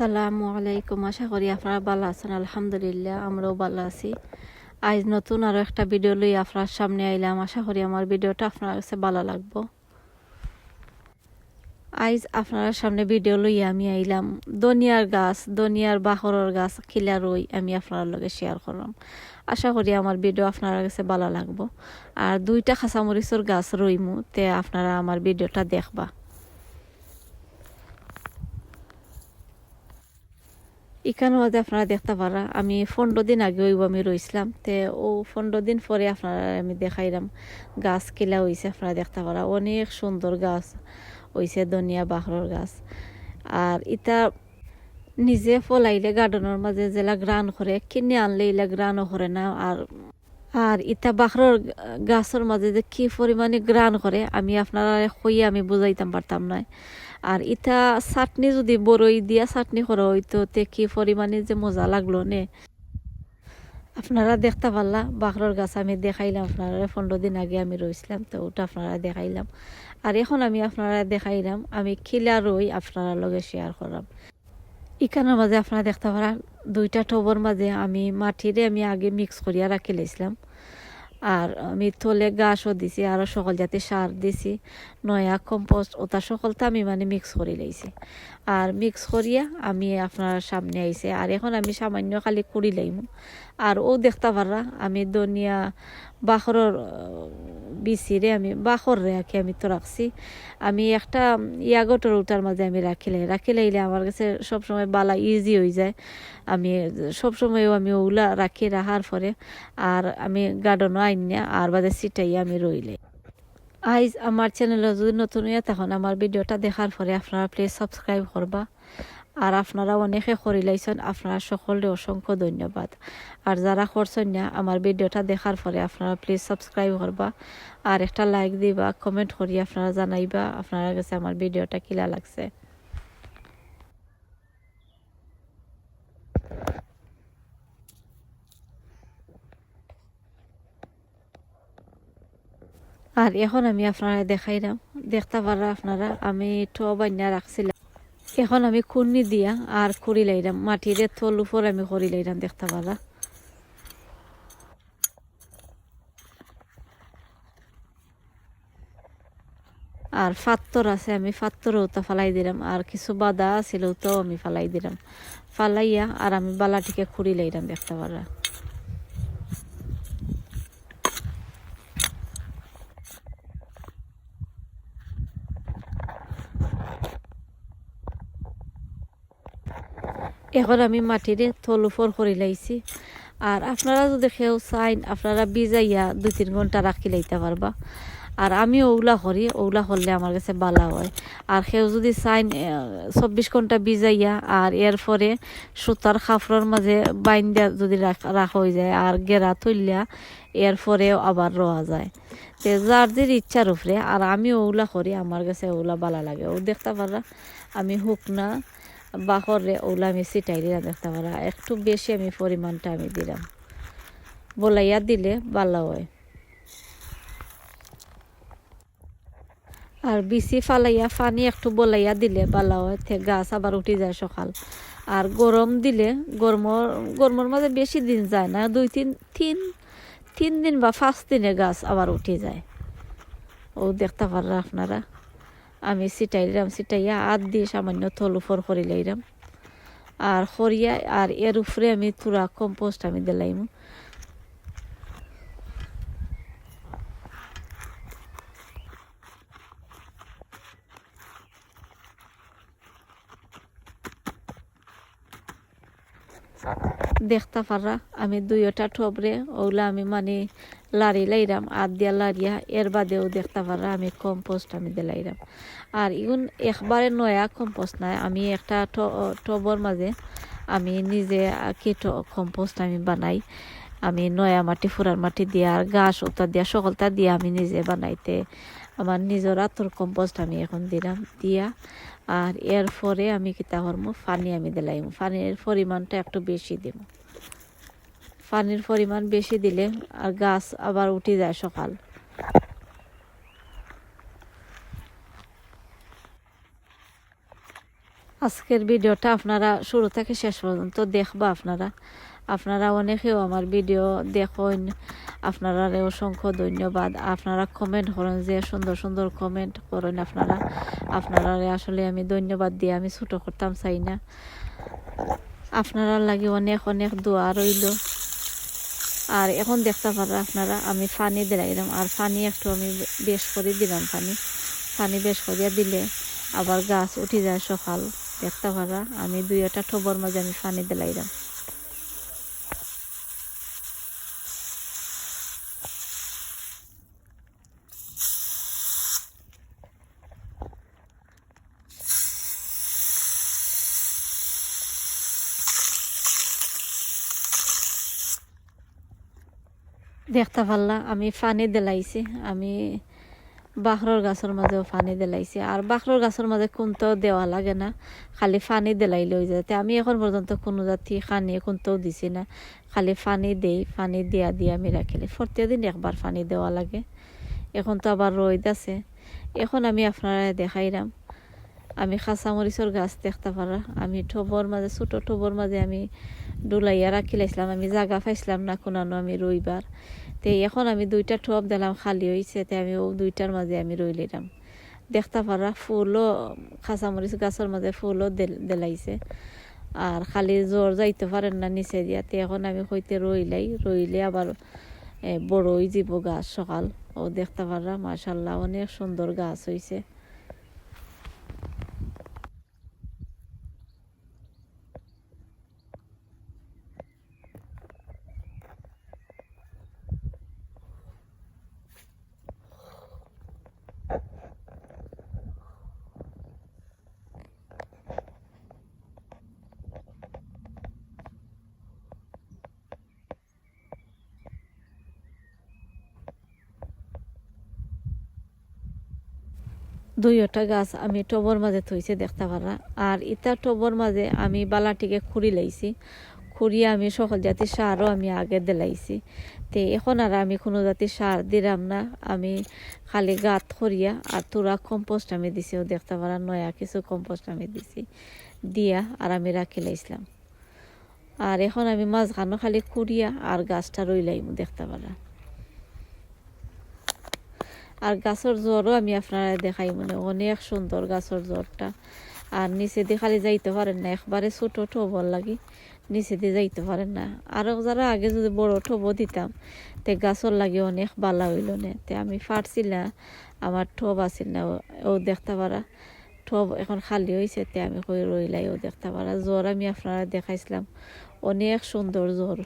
আসসালামু আলাইকুম। আশা করি আপনারা ভালো আছেন। আলহামদুলিল্লাহ, আমরাও ভালো আছি। আজ নতুন আরও একটা ভিডিও লই আপনার সামনে আইলাম। আশা করি আমার ভিডিওটা আপনার কাছে ভালো লাগবো। আইজ আপনার সামনে ভিডিও লইয়া আমি আইলাম। দনিয়ার গাছ, দনিয়ার বাহরের গাছ, খিলা রই আমি আপনার লগে শেয়ার করলাম। আশা করি আমার ভিডিও আপনার কাছে ভালো লাগবো। আর দুইটা খাঁচামরিচর গাছ রইমু, তে আপনারা আমার ভিডিওটা দেখবা। এখানে যে আপনারা দেখতে পারা, আমি পনেরো দিন আগে ওইব আমি রইছিলাম, তে ও পনেরো দিন পরে আপনারা আমি দেখাইলাম, গাছ কিলা হয়েছে আপনারা দেখতে পারা, অনেক সুন্দর গাছ হয়েছে ধনিয়া বাহরর গাছ। আর ইটা নিজে ফলাইলে গার্ডেনের মাঝে জেলা গ্রান করে, কিনে আনলে এলা গ্রানও করে না, আর আর ইতা বাখরের গাছের মাঝে যে কি পরিমাণে গ্রান করে, আমি আপনারা কইয়া আমি বুঝাইতাম পারতাম না। আর ইতা চাটনি যদি বরই দিয়া চাটনি করা হইতো তে কি পরিমাণে যে মজা লাগল নে? আপনারা দেখতে পারলা, বাখরের গাছ আমি দেখাইলাম আপনারা পনেরো দিন আগে আমি রইছিলাম, তো ওটা আপনারা দেখাইলাম। আর এখন আমি আপনারা দেখাইলাম, আমি খিলা রই আপনারা লগে শেয়ার করলাম ইখানের মাঝে আপনারা দেখতে পারা দুইটা টবর মাঝে আমি মাটিরে আমি আগে মিক্স করিয়া রাখি লাইছিলাম। আর আমি থলে গাছও দিছি আরও সকল জাতি সার দিছি, নয়া কম্পোস্ট ওটা সকলটা আমি মানে মিক্স করে লাইছি। আর মিক্স করিয়া আমি আপনার সামনে আইছে আর এখন আমি সামান্য খালি কুড়ি লাইম। আর ও দেখতে পারা আমি দনিয়া বাখরের বিচিরে আমি, বাখরে রাখি আমি তো রাখছি। আমি একটা ইয়াগটর ওটার মাঝে আমি রাখিলাই রাখি লাইলে আমার কাছে সবসময় বালা ইজি হয়ে যায়। আমি সবসময়ও আমি ওগুলা রাখি রাখার পরে, আর আমি গার্ডেনও আইনিয়া আর বাদে সিটাই আমি রইলে। আইজ আমার চ্যানেলে যদি নতুন হইয়া তখন আমার ভিডিওটা দেখার পরে আপনারা প্লিজ সাবস্ক্রাইব করবা। আর আপনারা অনেকে করিলাইছেন আপনারা সকলে অসংখ্য ধন্যবাদ। আর যারা করছেন না, আমার ভিডিওটা দেখার পরে আপনারা প্লিজ সাবস্ক্রাইব করবা। আর একটা লাইক দিবা কমেন্ট করি আপনারা জানাইবা আপনারা কাছে আমার ভিডিওটা কিলা লাগছে। আর এখন আমি আপনারা দেখাইলাম। দেখতে পারা আপনারা, আমি টো বান্যা রাখছিলাম। এখন আমি খুন্নি দিয়া আর করি লাইলাম মাটিরে থল উপর আমি করি লাইলাম দেখতে পারা আর ফাত্তর আছে, আমি ফাত্তরও তো ফালাই দিলাম। আর কিছু বাদা আছিল তো আমি ফালাই দিলাম। ফালাইয়া আর আমি বালাটিকে খুঁড়ি লাইলাম দেখতে পারা এখন আমি মাটিরে থল উপর করে লাইছি। আর আপনারা যদি কেউ চাইন, আপনারা বিজাইয়া দুই তিন ঘণ্টা রাখি লাইতে পারবা। আর আমি ওগুলা করি, ওগুলা করলে আমার কাছে বালা হয়। আর কেউ যদি চাইন চব্বিশ ঘণ্টা বিজাইয়া আর এর পরে সুতার খাফড়ের মাঝে বাইন্দা যদি রাখা হয়ে যায় আর গেরা তুললিয়া এর পরেও আবার রোয়া যায়। তে যার যে ইচ্ছার উপরে, আর আমি ওগুলা করি, আমার কাছে ওগুলা বালা লাগে। ও দেখতে পারা আমি হুক না বাহরে ওগুলা আমি সিটাই দিলাম দেখতে পারা একটু বেশি আমি পরিমাণটা আমি দিলাম। বলাইয়া দিলে ভালো হয়। আর বিচি ফালাইয়া পানি একটু বলাইয়া দিলে ভালো হয় গাছ আবার উঠে যায় সকাল। আর গরম দিলে গরমর গরমের মাঝে বেশি দিন যায় না, দুই তিন তিন তিন দিন বা পাঁচ দিনে গাছ আবার উঠে যায়। ও দেখতে পারা আপনারা? আমি সিটাই দিলাম সিটাইয়া আদ দিয়ে সামান্য থল উপর করে লাইলাম। আর সরিয়া আর এর উপরে আমি তুরা কম্পোস্ট আমি দিলাইম দেখতে পারা আমি দুইটা টবরে ওগুলা আমি মানে লাড়ি লাইরাম আর দিয়া লাড়িয়া এর বাদেও দেখতে পারা আমি কম্পোস্ট আমি দিলাইরাম আর ইগুন একবারে নয়া কম্পোস্ট নাই আমি একটা টবর মাঝে আমি নিজে কিট কম্পোস্ট আমি বানাই আমি নয়া মাটি ফুরার মাটি দিয়া আর গাছ ওটা দিয়া সকলটা দিয়া আমি নিজে বানাইতে আমার নিজের আতর কম্পোস্ট আমি এখন দিলাম দিয়া আর এর পরে আমি কিতা করব পানি আমি দিলাইম পানির পরিমাণটা একটু বেশি দিব পানির পরিমাণ বেশি দিলে আর গাছ আবার উঠে যায় সকাল। আজকের ভিডিওটা আপনারা শুরু থেকে শেষ পর্যন্ত দেখবা আপনারা। আপনারা অনেকেও আমার ভিডিও দেখুন। আপনারা অসংখ্য ধন্যবাদ। আপনারা কমেন্ট করেন যে সুন্দর সুন্দর কমেন্ট করেন আপনারা। আপনারা আসলে আমি ধন্যবাদ দিয়ে আমি ছোটো করতাম, চাই না। আপনারা লাগে অনেক অনেক দোয়া রইল। আর এখন দেখতে পারো আপনারা, আমি পানি দিলাইলাম আর পানি একটু আমি বেশ করে দিলাম পানি। পানি বেশ করিয়া দিলে আবার গাছ উঠে যায় সকাল। দেখতে পারা, আমি দুই একটা ঠোবর মাঝে আমি পানি দিলাইলাম দেখতে পারলা, আমি পানি দিলাইছি। আমি বাখরর গাছের মাঝেও পানি দিলাইছি। আর বাখরর গাছের মাঝে কোনটাও দেওয়া লাগে না, খালি পানি দিলাই লই যাতে আমি এখন পর্যন্ত কোনো জাতি খানি কোনটাও দিছি না। খালি পানি দেই পানি দিয়া দিয়া আমি রাখিলে প্রত্যেকদিন একবার পানি দেওয়া লাগে। এখন তো আবার রোদ আছে। এখন আমি আপনারা দেখাইলাম আমি খাঁচামরিচর গাছ দেখতে পারা আমি ঠবর মাঝে ছোটো ঠবর মাঝে আমি ডুলাইয়া রাখিলাইছিলাম আমি জাগা পাইছিলাম না কোনানো আমি রইবার তে এখন আমি দুইটা টপ দিলাম খালি হয়েছে তে আমি ও দুইটার মাঝে আমি রই লিলাম দেখতে পারা ফুলও খাঁচামরিচ গাছের মাঝে ফুলও দেলাইছে। আর খালি জ্বর যাইতে পারেন না নিচে দিয়া, তে এখন আমি হইতে রইলাই রইলে আবার বড় হয়ে যাব গাছ সকাল। ও দেখতে পারা, মাশাল্লাহ, অনেক সুন্দর গাছ হয়েছে দুইটা গাছ আমি টবর মাঝে থইছে দেখতে পারা আর ইটা টবর মাঝে আমি বালাটিকে খুঁড়ি লাইছি। খুঁড়িয়ে আমি সকল জাতির সারও আমি আগে দিলাইছি। তে এখন আর আমি কোনো জাতির সার দিলাম না। আমি খালি গাত করিয়া আর তোরা কম্পোস্ট আমি দিছি। ও দেখতে পারা নয়া কিছু কম্পোস্ট আমি দিছি। দিয়া আর আমি রাখি লাইছিলাম। আর এখন আমি মাঝখানো খালি খুঁড়িয়া আর গাছটা রইলাইম দেখতে পারা আর গাছের জ্বরও আমি আপনারা দেখাই মানে অনেক সুন্দর গাছের জ্বরটা আর নিচে দিয়ে খালি যাইতে পারেন না, একবারে ছোটো ঠোবর লাগি, নিচে দিয়ে যাইতে পারেন না। আরও যারা আগে যদি বড় ঠোব দিতাম, তে গাছর লাগে অনেক বালা হইল না। তে আমি ফাটছিল না, আমার ঠোব আছিল না, ও দেখতে পারা। ঠোব এখন খালি হয়েছে তে আমি কই রইলাই ও দেখতে পারা। জ্বর আমি আপনারা দেখাইছিলাম, অনেক সুন্দর জ্বর।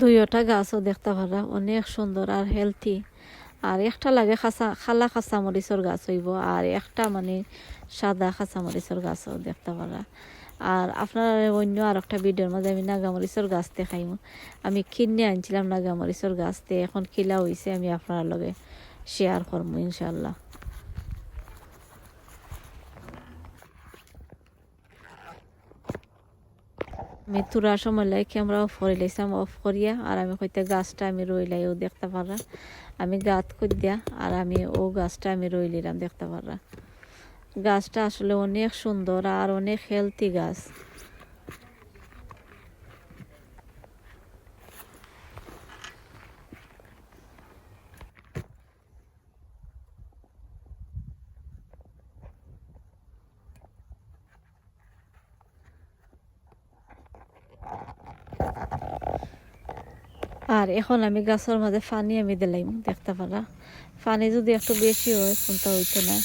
দুইটা গাছও দেখতে পারা, অনেক সুন্দর আর হেলথি আর একটা লাগে খাসা, খালা খাসা মরিচর গাছ হইব, আর একটা মানে সাদা খাসা মরিচর গাছও দেখতে পারা। আর আপনার অন্য আর একটা ভিডিওর মাঝে আমি নাগামরিচর গাছ দেখাইম। আমি কিনে আনছিলাম নাগামরিচর গাছতে এখন কিলা হয়েছে আমি আপনার লগে শেয়ার করব ইনশাল্লাহ আমি তুরার সময় লাই ক্যামেরা অফ করে লাইছিলাম অফ করিয়া আর আমি কইতে গাছটা আমি রইলাই ও দেখতে পারা আমি গাত দিয়া আর আমি ও গাছটা আমি রইলিলাম দেখতে পারা গাছটা আসলে অনেক সুন্দর আর অনেক হেলদি গাছ। আর এখন আমি গাছের মাঝে পানি আমি দিলাম, দেখতে পারা পানি যদি একটু বেশি হয় কোনটা হইতো না।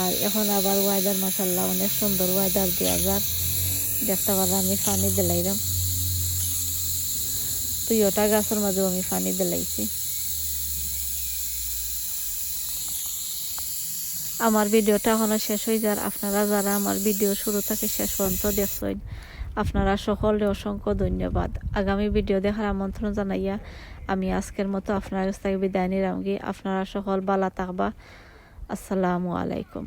আর এখন আবার ওয়েদার মাসাল্লাহ অনেক সুন্দর ওয়েদার দেওয়া যার দেখতে পারা আমি পানি দিলাইলাম। তুই ওটা গাছের মাঝেও আমি পানি দিলাইছি। আমার ভিডিওটা এখনও শেষ হয়ে যার আপনারা যারা আমার ভিডিও শুরু থেকে শেষ পর্যন্ত দেখছেন আপনারা সকলে অসংখ্য ধন্যবাদ। আগামী ভিডিও দেখার আমন্ত্রণ জানাইয়া আমি আজকের মতো আপনার কাছ থেকে বিদায় নিলাম। আপনারা সকল বালা থাকবা। আসসালামু আলাইকুম।